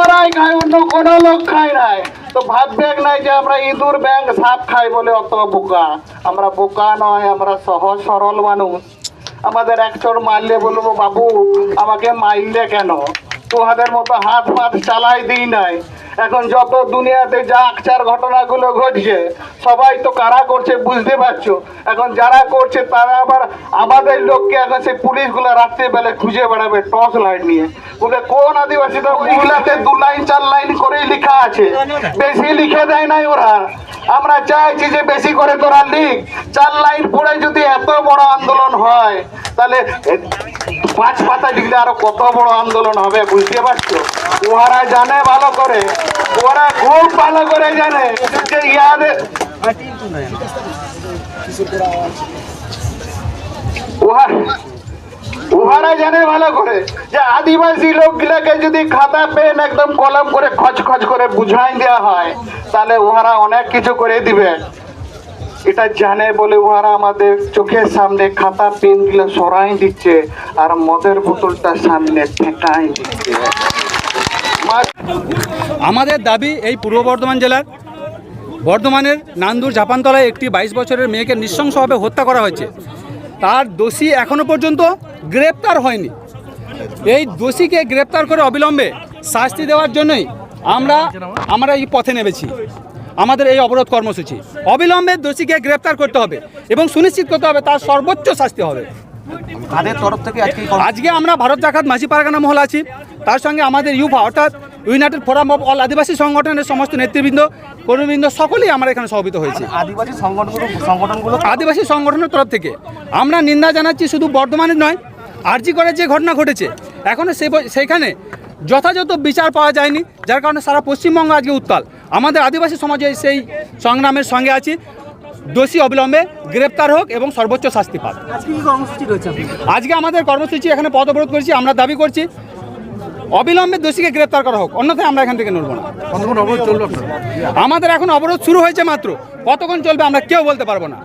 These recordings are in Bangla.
আমরাই খায় অন্য কোনো লোক খাই নাই। তো ভাববে নাই যে আমরা ইঁদুর ব্যাং সাপ খাই বলে অত বোকা। আমরা বোকা নয়, আমরা সহজ সরল মানুষ। আমাদের একচোট মারলে বলব, বাবু, আমাকে মারলে কেন? তোহাদের মতো হাত ফাত চালাই দিই নাই। এখন যত দুনিয়াতে যা আকচার ঘটনাগুলো ঘটছে, সবাই তো কারা করছে বুঝতে পারছ? এখন যারা করছে, তারা আবার আমাদের লোককে এখন সেই পুলিশগুলো রাত্রিবেলা খুঁজে বেড়াবে টর্চ লাইট নিয়ে। বলে কোন আদিবাসীরা ওইগুলাতে দু লাইন, চার লাইন করেই লেখা আছে। বেশি লিখে দেয় নাই ওরা। আমরা চাইছি যে বেশি করে তোরা লিখ। চার লাইন পড়ে যদি এত বড় আন্দোলন হয়, তাহলে পাঁচ পাতা লিখলে আরও কত বড় আন্দোলন হবে, বুঝতে পারছ? ওরা জানে ভালো করে। ওরা খুব ভালো করে জানে। যে ইয়াদের উহারা জানে ভালো করে। যে আদিবাসী লোকগুলাকে যদি খাতা, পেন একদম কলম করে খচ খচ করে বুঝাই দেওয়া হয়, তাহলে উহারা অনেক কিছু করে দিবে। এটা জানে বলে উহারা আমাদের চোখের সামনে খাতা, পেনগুলো সরাই দিচ্ছে আর মদের বোতলটা সামনে ঠেকাই দিচ্ছে। আমাদের দাবি এই পূর্ব বর্ধমান জেলার বর্ধমানের নান্দুর জাপানতলায় একটি বাইশ বছরের মেয়েকে নৃশংসভাবে হত্যা করা হয়েছে। তার দোষী এখনও পর্যন্ত গ্রেপ্তার হয়নি। এই দোষীকে গ্রেপ্তার করে অবিলম্বে শাস্তি দেওয়ার জন্যই আমরা আমরা এই পথে নেমেছি। আমাদের এই অবরোধ কর্মসূচি। অবিলম্বে দোষীকে গ্রেপ্তার করতে হবে এবং সুনিশ্চিত করতে হবে তার সর্বোচ্চ শাস্তি হবে। তাদের তরফ থেকে আজকে আজকে আমরা ভারত জাকাত মাঝি পারগানা মহল আছি। তার সঙ্গে আমাদের ইউফা অর্থাৎ United Forum of All Adivasi সংগঠনের সমস্ত নেতৃবৃন্দ কর্মীবৃন্দ সকলেই আমরা এখানে সভাপিত হয়েছি। আদিবাসী সংগঠনগুলো সংগঠনগুলো আদিবাসী সংগঠনের তরফ থেকে আমরা নিন্দা জানাচ্ছি শুধু বর্ধমানের নয় আরজি করে যে ঘটনা ঘটেছে এখনও সেইখানে যথাযথ বিচার পাওয়া যায়নি যার কারণে সারা পশ্চিমবঙ্গ আজকে উত্তাল। আমাদের আদিবাসী সমাজে সেই সংগ্রামের সঙ্গে আছি। দোষী অবিলম্বে গ্রেপ্তার হোক এবং সর্বোচ্চ শাস্তি পাক। আজকে আমাদের কর্মসূচি এখানে পথ অবরোধ করেছি আমরা দাবি করছি অবিলম্বে দোষীকে গ্রেপ্তার করা হোক অন্যথায় আমরা এখান থেকে নড়বো না। কতক্ষণ অবরোধ চলবে আমাদের এখন অবরোধ শুরু হয়েছে মাত্র কতক্ষণ চলবে আমরা কেউ বলতে পারব না।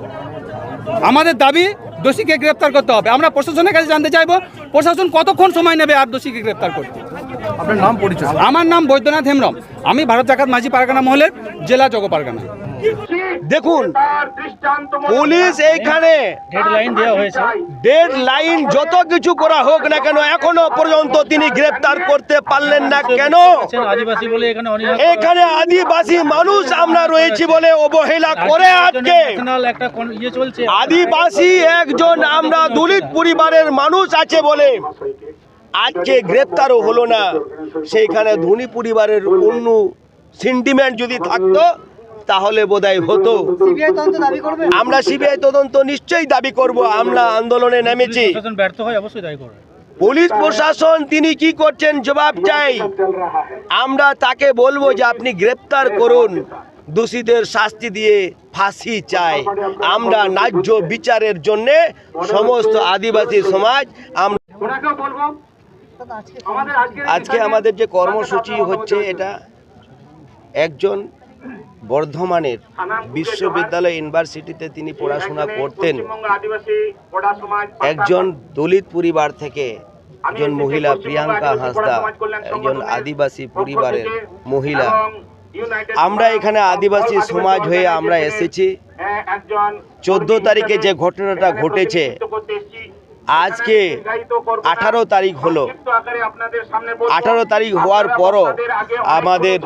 আমাদের দাবি দোষীকে গ্রেপ্তার করতে হবে। আমরা প্রশাসনের কাছে জানতে চাইব প্রশাসন কতক্ষণ সময় নেবে আর দোষীকে গ্রেপ্তার করতে? আপনার নাম পরিচয়? আমার নাম বৈদ্যনাথ হেমরম আমি ভারত জাকাত মাঝি পারগানা মহলের জেলা জগ পারগানা। দেখুন পুলিশ এইখানে ডেড লাইন যত কিছু করা হোক না কেন এখনও পর্যন্ত তিনি গ্রেপ্তার করতে পারলেন না কেন? আদিবাসী এখানে আদিবাসী মানুষ আমরা রয়েছি বলে অবহেলা করে আজকে একটা ইয়ে চলছে আদিবাসী একজন আমরা দলিত পরিবারের মানুষ আছে বলে আজকে গ্রেপ্তারও হলো না। সেইখানে ধনী পরিবারের অন্য সেন্টিমেন্ট যদি থাকতো তাহলে বোধহয় হতো। আমরা সিবিআই তদন্ত নিশ্চয়ই দাবি করব আমরা আন্দোলনে নেমেছি। ব্যর্থ হয় অবশ্যই দায়ী করবে। পুলিশ প্রশাসন তিনি কি করছেন জবাব চাই। আমরা তাকে বলব যে আপনি গ্রেপ্তার করুন। দোষীদের শাস্তি দিয়ে ফাঁসি চাই। আমরা ন্যায্য বিচারের জন্যে সমস্ত আদিবাসী সমাজ আমরা বলব আজকে আমাদের যে কর্মসূচি হচ্ছে এটা একজন বর্ধমানের বিশ্ববিদ্যালয় ইউনিভার্সিটিতে তিনি পড়াশোনা করতেন। একজন দলিত পরিবার থেকে একজন মহিলা প্রিয়াঙ্কা হাসদা একজন আদিবাসী পরিবারের মহিলা। আমরা এখানে আদিবাসী সমাজ হয়ে আমরা এসেছি। চোদ্দ তারিখে যে ঘটনাটা ঘটেছে আজকে আঠারো তারিখ হলো। আঠারো তারিখ হওয়ার পরও আমাদের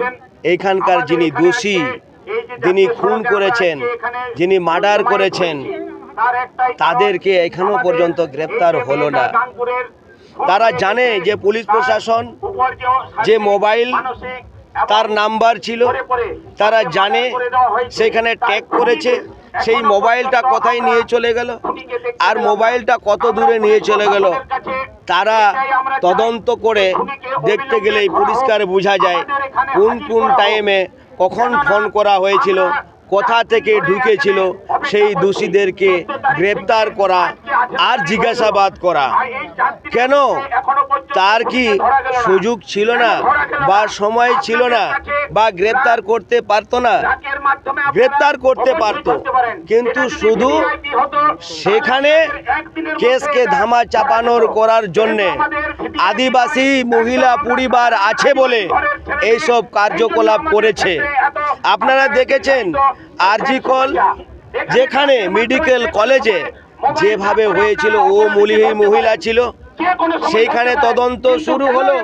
এখানকার যিনি দোষী, যিনি খুন করেছেন, যিনি মার্ডার করেছেন, তাদেরকে এখনও পর্যন্ত গ্রেপ্তার হলো না। তারা জানে যে পুলিশ প্রশাসন যে মোবাইল, তার নাম্বার ছিল, তারা জানে সেখানে ট্যাগ করেছে সেই মোবাইলটা কোথায় নিয়ে চলে গেল? আর মোবাইলটা কত দূরে নিয়ে চলে গেল? তারা তদন্ত করে দেখতে গেলেই পরিষ্কার বোঝা যায় কোন কোন টাইমে কখন ফোন করা হয়েছিল কোথা থেকে ঢুকেছিল সেই দোষীদেরকে গ্রেপ্তার করা আর জিজ্ঞাসাবাদ করা। কেন? তার কি সুযোগ ছিল না বা সময় ছিল না বা গ্রেপ্তার করতে পারতো না? গ্রেপ্তার করতে পারতো। কিন্তু শুধু সেখানে কেসকে ধামা চাপানোর করার জন্যে আদিবাসী মহিলা পরিবার আছে বলে এইসব কার্যকলাপ করেছে। আপনারা দেখেছেন আরজিকল যেখানে মেডিকেল কলেজে যেভাবে হয়েছিল ও মহিলা ছিল সেইখানে তদন্ত শুরু হলো।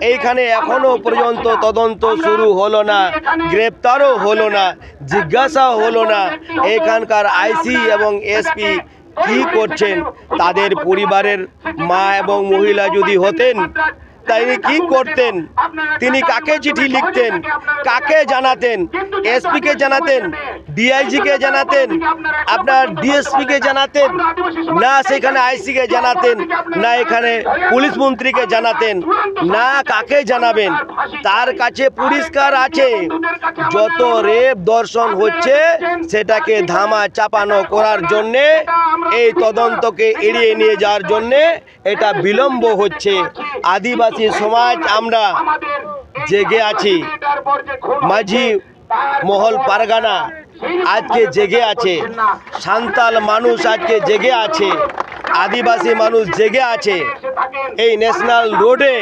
এইখানে এখনও পর্যন্ত তদন্ত শুরু হলো না। গ্রেপ্তারও হলো না। জিজ্ঞাসা হলো না। এখানকার আইসি এবং এসপি কি করছেন? তাদের পরিবারের মা এবং মহিলা যদি হতেন তিনি কি করতেন? তিনি কাকে চিঠি লিখতেন? কাকে জানাতেন? এসপিকে জানাতেন? ডিআইজিকে জানাতেন? আপনার ডিএসপিকে জানাতেন? না সেখানে আইসিকে জানাতেন। না এখানে পুলিশ মন্ত্রীকে জানাতেন। না কাকে জানাবেন? তার কাছে পরিষ্কার আছে। যত রেপ দর্শন হচ্ছে সেটাকে ধামা চাপানো করার জন্যে এই তদন্তকে এড়িয়ে নিয়ে যাওয়ার জন্যে এটা বিলম্ব হচ্ছে। আদিবাসী সমাজ আমরা জেগে আছি। মাঝি মহল পারগানা আজকে জেগে আছে। সান্তাল মানুষ আজকে জেগে আছে। আদিবাসী মানুষ জেগে আছে। এই ন্যাশনাল রোডে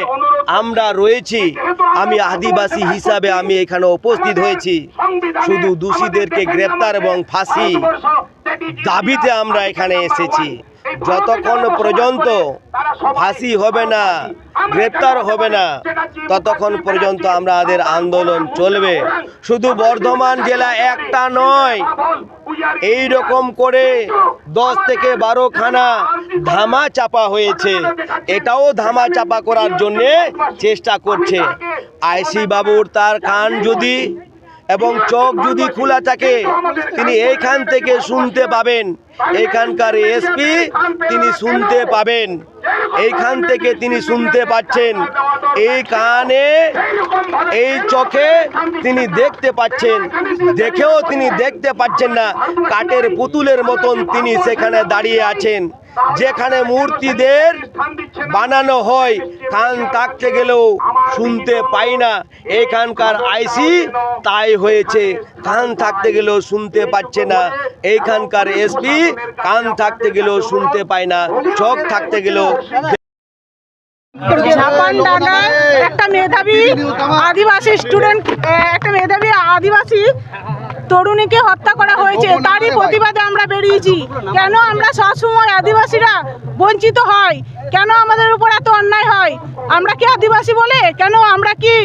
আমরা রয়েছি। আমি আদিবাসী হিসাবে আমি এখানে উপস্থিত হয়েছি। শুধু দোষীদেরকে গ্রেপ্তার এবং ফাঁসি দাবিতে আমরা এখানে এসেছি। যতক্ষণ পর্যন্ত ফাঁসি হবে না গ্রেপ্তার হবে না ততক্ষণ পর্যন্ত আমাদের আন্দোলন চলবে। শুধু বর্ধমান জেলা একটা নয় এই রকম করে দশ থেকে বারো খানা ধামা চাপা হয়েছে। এটাও ধামা চাপা করার জন্যে চেষ্টা করছে। আইসি বাবুর তার কান যদি এবং চোখ যদি খোলা থাকে, তিনি এইখান থেকে শুনতে পাবেন। এখানকার এসপি তিনি শুনতে পাবেন। এইখান থেকে তিনি শুনতে পাচ্ছেন। এই কানে, এই চোখে তিনি দেখতে পাচ্ছেন। দেখেও তিনি দেখতে পাচ্ছেন না। কাঠের পুতুলের মতন তিনি সেখানে দাঁড়িয়ে আছেন। যেখানে মূর্তিদের বানানো হয় কান থাকতে গেলেও শুনতে পাই না। এখানকার আইসি তাই হয়েছে কান থাকতে গেলেও শুনতে পাচ্ছে না। এইখানকার এসপি কান থাকতে গেলেও শুনতে পায় না চোখ থাকতে গেলেও একটা মেধাবী আদিবাসী স্টুডেন্ট একটা মেধাবী আদিবাসী তরুণীকে হত্যা করা হয়েছে তারই প্রতিবাদে আমরা বেরিয়েছি। কেন আমরা সবসময় আদিবাসীরা বঞ্চিত হয়? কেন আমাদের উপর এত অন্যায় হয়? আমরা কি আদিবাসী বলে? কেন আমরা কি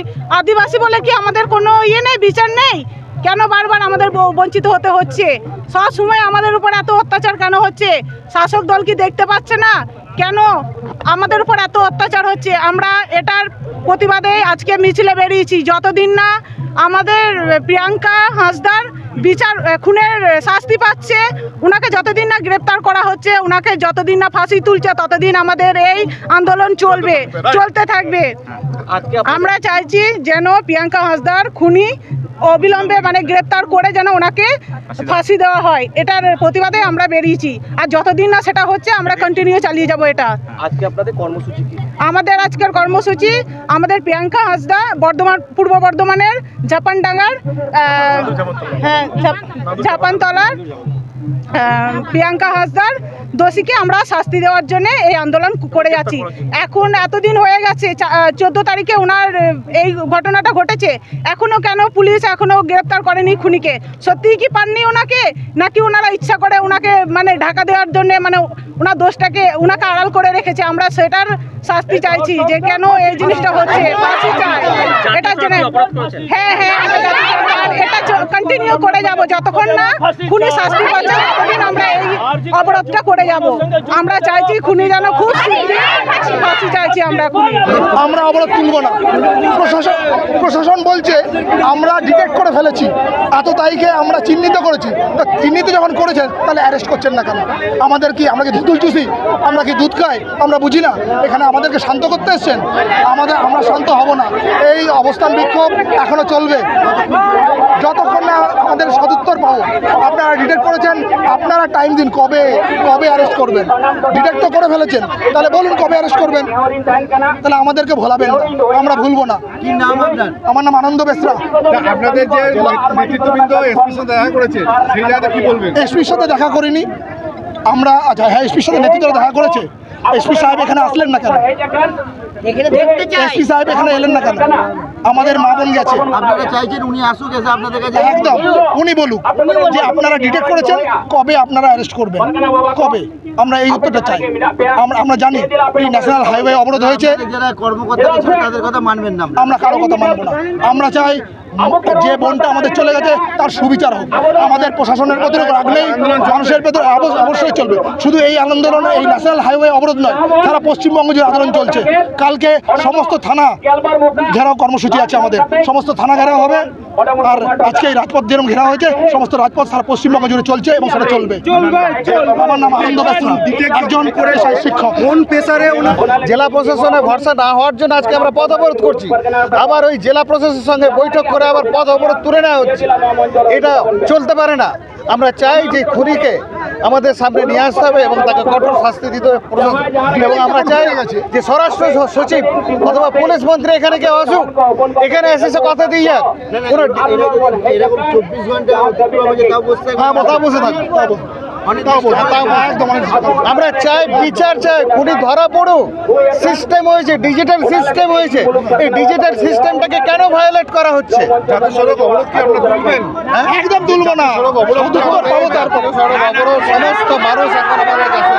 আদিবাসী বলে কি আমাদের কোনো ইয়ে নেই বিচার নেই? কেন বারবার আমাদের বঞ্চিত হতে হচ্ছে? সব সময় আমাদের উপর এত অত্যাচার কেন হচ্ছে? শাসক দল কি দেখতে পাচ্ছে না? কেন আমাদের উপর এত অত্যাচার হচ্ছে? আমরা এটার প্রতিবাদে আজকে মিছিলে বেরিয়েছি। যতদিন না আমাদের প্রিয়াঙ্কা হাঁসদার বিচার খুনের শাস্তি পাচ্ছে। ওনাকে যতদিন না গ্রেপ্তার করা হচ্ছে ওনাকে যতদিন না ফাঁসি তুলছে ততদিন আমাদের এই আন্দোলন চলবে চলতে থাকবে। আমরা চাইছি যেন প্রিয়াঙ্কা হাঁসদার খুনি অবিলম্বে মানে গ্রেপ্তার করে যেন ওনাকে ফাঁসি দেওয়া হয়। এটার প্রতিবাদে আমরা বেরিয়েছি। আর যতদিন না সেটা হচ্ছে আমরা কন্টিনিউ চালিয়ে যাব এটা। আজকে আপনাদের কর্মসূচি কি? আমাদের আজকের কর্মসূচি আমাদের প্রিয়াঙ্কা হাসদা বর্ধমান পূর্ব বর্ধমানের জাপানডাঙ্গার হ্যাঁ আহ, প্রিয়াঙ্কা হাসদার দোষীকে আমরা শাস্তি দেওয়ার জন্য এই আন্দোলন করে যাচ্ছি এখন এতদিন হয়ে গেছে চোদ্দ তারিখে ওনার এই ঘটনাটা ঘটেছে এখনও কেন পুলিশ এখনও গ্রেপ্তার করেনি খুনিকে সত্যিই কি পাননি ওনাকে নাকি ওনারা ইচ্ছা করে ওনাকে মানে ঢাকা দেওয়ার জন্য মানে ওনার দোষটাকে ওনাকে আড়াল করে রেখেছে আমরা সেটার শাস্তি চাইছি যে কেন এই জিনিসটা হচ্ছে এটার জন্য হ্যাঁ হ্যাঁ এটা কন্টিনিউ করে যাব যতক্ষণ না খুনি শাস্তি পাচ্ছে আমরা এই অবরোধটা করে যাব। আমরা চাইছি খুনি যেন খুব চাইছি আমরা খুনি। আমরা অবরোধ তুলব না। প্রশাসন প্রশাসন বলছে, আমরা ডিটেক্ট করে ফেলেছি। এত তারিখে আমরা চিহ্নিত করেছি। তা চিহ্নিত যখন করেছেন, তাহলে অ্যারেস্ট করছেন না কেন? আমাদের কি আমরা কি ধুতুল চুষি? আমরা কি দুধ খাই? আমরা বুঝি না। এখানে আমাদেরকে শান্ত করতে এসছেন। আমাদের আমরা শান্ত হব না। এই অবস্থান বিক্ষোভ এখনও চলবে। যতক্ষণ না আমাদের সদুত্তর পাবো আপনারা ডিটেক্ট করেছেন আপনারা টাইম দিন কবে কবে অ্যারেস্ট করবেন। ডিটেক্ট তো করে ফেলেছেন তাহলে বলুন কবে অ্যারেস্ট করবেন। তাহলে আমাদেরকে ভোলাবেন আমরা ভুলবো না। কি নাম আপনার? আমার নাম আনন্দ বেসরা। আপনাদের যে নেতৃত্ববৃন্দ এসপির সাথে দেখা করেছে সেই জায়গাতে কি বলবেন? এসপির সাথে দেখা করিনি। আমরা আচ্ছা হ্যাঁ এসপির সাথে নেতৃত্ব দেখা করেছে। এসপি সাহেব এখানে আসলেন না কেন? এসপি সাহেব এখানে এলেন না কেন? আমাদের মা বোন গেছে আপনারা চাইছেন উনি আসুক এসে আপনাদের কাছে একদম। উনি বলুক। যে আপনারা ডিটেক্ট করেছেন কবে আপনারা অ্যারেস্ট করবেন? কবে? আমরা এই উত্তরটা চাই। আমরা আমরা জানি এই ন্যাশনাল হাইওয়ে অবরোধ হয়েছে। যারা কর্মকর্তা ছিল তাদের কথা মানবেন না আমরা। কারও কথা মানবো না। আমরা চাই যে বোনটা আমাদের চলে গেছে তার সুবিচার হোক। আমাদের প্রশাসনের প্রতি রাখলেই মানুষের ভেতরে অবশ্যই চলবে। শুধু এই আন্দোলন এই ন্যাশনাল হাইওয়ে অবরোধ নয় সারা পশ্চিমবঙ্গ যে আন্দোলন চলছে। কালকে সমস্ত থানা ঘেরাও কর্মসূচি আছে আমাদের সমস্ত থানা ঘেরাও হবে। আর আজকে এই রাজপথ যেরকম ঘেরা হয়েছে সমস্ত রাজপথ সারা পশ্চিমবঙ্গ জুড়ে চলছে এবং সেটা চলবে। আমার নাম আনন্দ ব্যস্ত একজন করে শিক্ষক। কোন পেশারে জেলা প্রশাসনে ভরসা না হওয়ার জন্য আজকে আমরা পথ অবরোধ করছি। আবার ওই জেলা প্রশাসনের সঙ্গে বৈঠক করে আবার পথ অবরোধ তুলে নেওয়া হচ্ছে। এটা চলতে পারে না। আমরা চাই যে খুনিকে আমাদের সামনে নিয়ে আসতে হবে এবং তাকে কঠোর শাস্তি দিতে হবে এবং আমরা চাই যে স্বরাষ্ট্র সচিব অথবা পুলিশ মন্ত্রী এখানে কেউ আসুক এখানে এসে সে কথা দিয়ে যাক। হ্যাঁ বসে থাকুক আমরা চাই বিচার চাই খুনি ধরা পড়ুক। সিস্টেম হয়েছে ডিজিটাল সিস্টেম হয়েছে। এই ডিজিটাল সিস্টেমটাকে কেন ভায়োলেট করা হচ্ছে? তুলবেন? একদম তুলব না। সমস্ত মানুষ এখন আমাদের কাছে